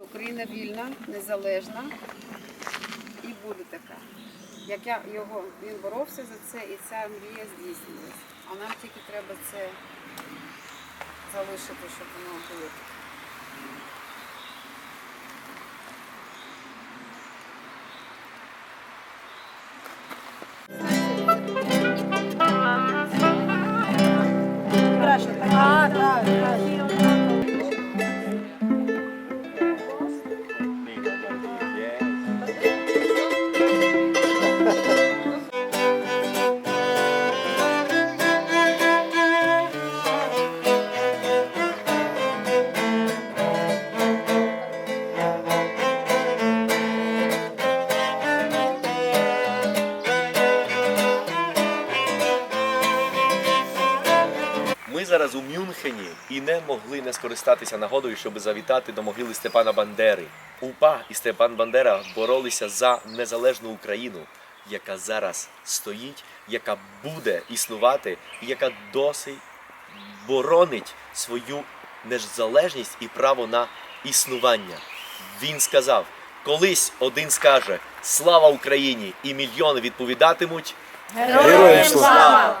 Україна вільна, незалежна і буде така. Як я його він боровся за це, і ця мрія здійснилась. А нам тільки треба це залишити, щоб воно було. Зараз у Мюнхені і не могли не скористатися нагодою, щоб завітати до могили Степана Бандери. УПА і Степан Бандера боролися за незалежну Україну, яка зараз стоїть, яка буде існувати, і яка досить боронить свою незалежність і право на існування. Він сказав: колись один скаже Слава Україні! і мільйони відповідатимуть. Героям слава!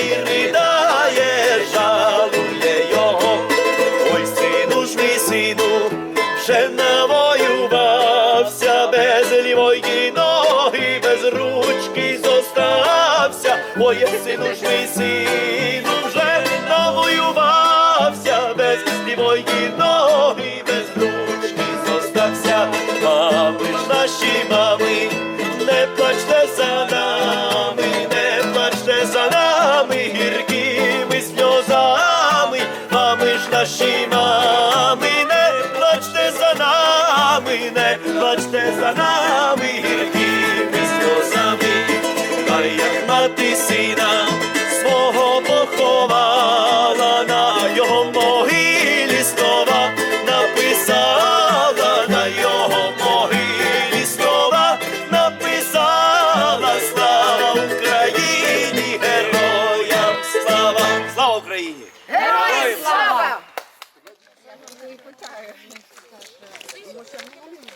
і ридає, жалує його. Ой, сину ж мій сину, вже навоювався, без лівої ноги, без ручки зостався. Ой, сину ж мій сину, мати сина свого поховала на його могилі слова, написала на його могилі слова, написала слава Україні, героям слава, слава Україні! Героям слава! Я не